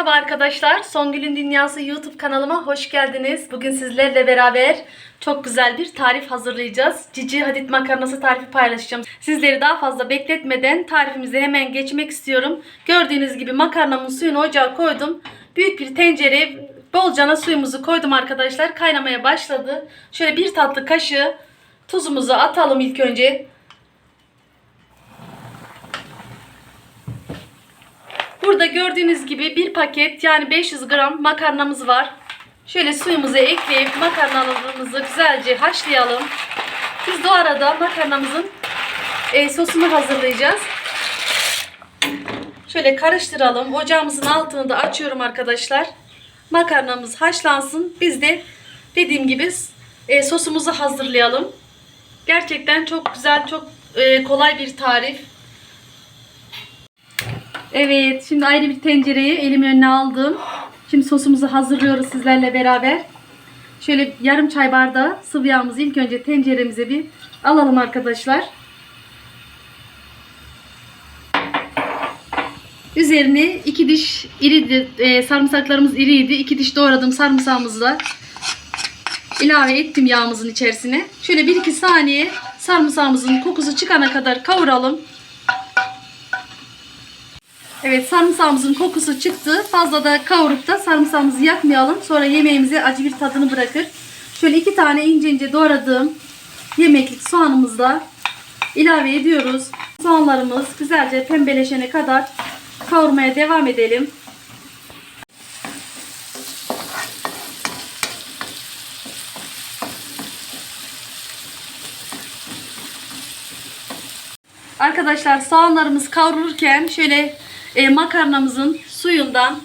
Merhaba arkadaşlar. Songül'ün Dünyası YouTube kanalıma hoş geldiniz. Bugün sizlerle beraber çok güzel bir tarif hazırlayacağız. Cici hadit makarnası tarifi paylaşacağım. Sizleri daha fazla bekletmeden tarifimize hemen geçmek istiyorum. Gördüğünüz gibi makarnamın suyunu ocağa koydum. Büyük bir tencereye bolcana suyumuzu koydum arkadaşlar. Kaynamaya başladı. Şöyle bir tatlı kaşığı tuzumuzu atalım ilk önce. Burada gördüğünüz gibi bir paket yani 500 gram makarnamız var. Şöyle suyumuzu ekleyip makarnalarımızı güzelce haşlayalım. Biz de arada makarnamızın e, sosunu hazırlayacağız. Şöyle karıştıralım. Ocağımızın altını da açıyorum arkadaşlar. Makarnamız haşlansın. Biz de dediğim gibi e, sosumuzu hazırlayalım. Gerçekten çok güzel, çok e, kolay bir tarif. Evet, şimdi ayrı bir tencereyi elim önüne aldım. Şimdi sosumuzu hazırlıyoruz sizlerle beraber. Şöyle yarım çay bardağı sıvı yağımızı ilk önce tenceremize bir alalım arkadaşlar. Üzerine iki diş iri e, sarımsaklarımız iriydi. İki diş doğradığım sarımsağımızı ilave ettim yağımızın içerisine. Şöyle 1-2 saniye sarımsağımızın kokusu çıkana kadar kavuralım. Evet sarımsağımızın kokusu çıktı. Fazla da kavurup da sarımsağımızı yakmayalım. Sonra yemeğimize acı bir tadını bırakır. Şöyle iki tane ince ince doğradığım yemeklik soğanımızı da ilave ediyoruz. Soğanlarımız güzelce pembeleşene kadar kavurmaya devam edelim. Arkadaşlar soğanlarımız kavrulurken şöyle e, makarnamızın suyundan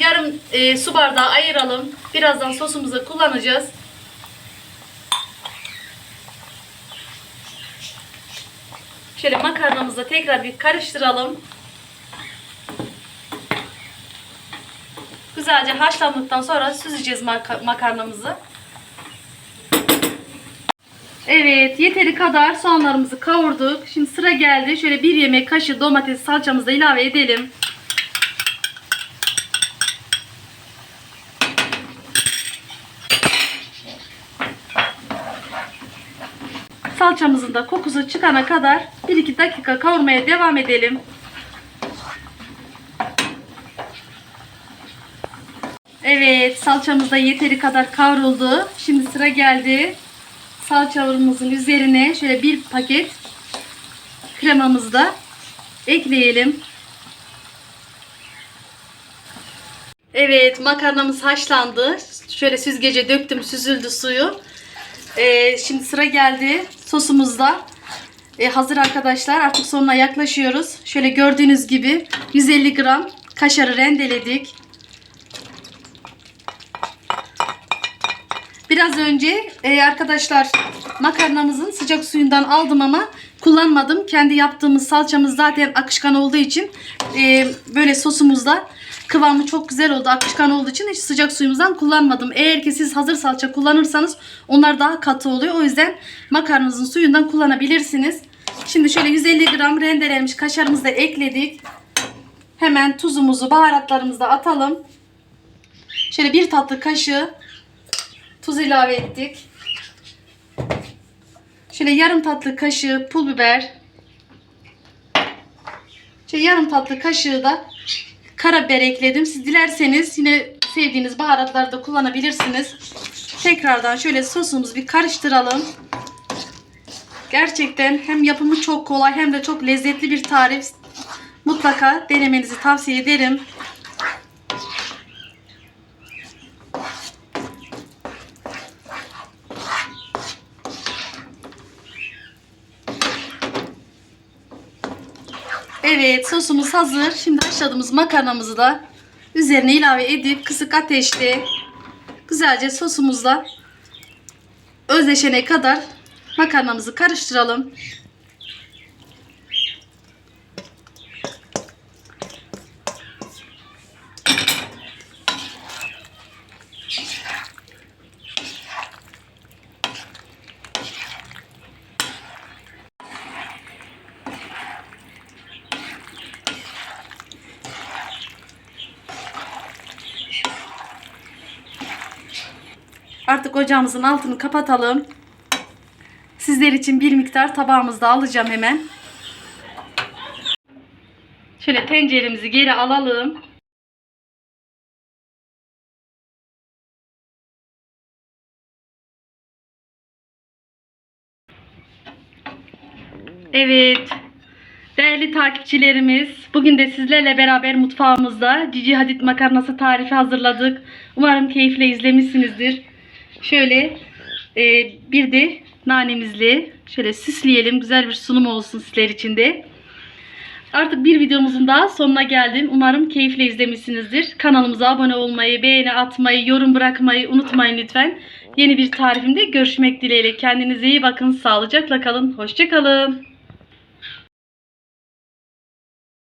yarım e, su bardağı ayıralım. Birazdan sosumuzu kullanacağız. Şöyle makarnamızı tekrar bir karıştıralım. Güzelce haşlandıktan sonra süzeceğiz maka makarnamızı. Evet yeteri kadar soğanlarımızı kavurduk. Şimdi sıra geldi. Şöyle bir yemek kaşığı domates salçamızı ilave edelim. Salçamızın da kokusu çıkana kadar 1-2 dakika kavurmaya devam edelim. Evet salçamız da yeteri kadar kavruldu. Şimdi sıra geldi salçalarımızın üzerine şöyle bir paket kremamızı da ekleyelim. Evet makarnamız haşlandı. Şöyle süzgece döktüm süzüldü suyu. Ee, şimdi sıra geldi sosumuzda. Ee, hazır arkadaşlar artık sonuna yaklaşıyoruz. Şöyle gördüğünüz gibi 150 gram kaşarı rendeledik. Biraz önce e, arkadaşlar makarnamızın sıcak suyundan aldım ama kullanmadım. Kendi yaptığımız salçamız zaten akışkan olduğu için e, böyle sosumuzda kıvamı çok güzel oldu. Akışkan olduğu için hiç sıcak suyumuzdan kullanmadım. Eğer ki siz hazır salça kullanırsanız onlar daha katı oluyor. O yüzden makarnanızın suyundan kullanabilirsiniz. Şimdi şöyle 150 gram rendelenmiş kaşarımızı da ekledik. Hemen tuzumuzu, baharatlarımızı da atalım. Şöyle bir tatlı kaşığı tuz ilave ettik. Şöyle yarım tatlı kaşığı pul biber. Şöyle yarım tatlı kaşığı da karabiber ekledim. Siz dilerseniz yine sevdiğiniz baharatları da kullanabilirsiniz. Tekrardan şöyle sosumuzu bir karıştıralım. Gerçekten hem yapımı çok kolay hem de çok lezzetli bir tarif. Mutlaka denemenizi tavsiye ederim. Evet sosumuz hazır. Şimdi haşladığımız makarnamızı da üzerine ilave edip kısık ateşte güzelce sosumuzla özleşene kadar makarnamızı karıştıralım. Artık ocağımızın altını kapatalım. Sizler için bir miktar tabağımızda alacağım hemen. Şöyle tenceremizi geri alalım. Evet. Değerli takipçilerimiz, bugün de sizlerle beraber mutfağımızda Cici Hadid makarnası tarifi hazırladık. Umarım keyifle izlemişsinizdir. Şöyle e, bir de nanemizle şöyle süsleyelim. Güzel bir sunum olsun sizler için de. Artık bir videomuzun daha sonuna geldim. Umarım keyifle izlemişsinizdir. Kanalımıza abone olmayı, beğeni atmayı, yorum bırakmayı unutmayın lütfen. Yeni bir tarifimde görüşmek dileğiyle. Kendinize iyi bakın. Sağlıcakla kalın. Hoşçakalın.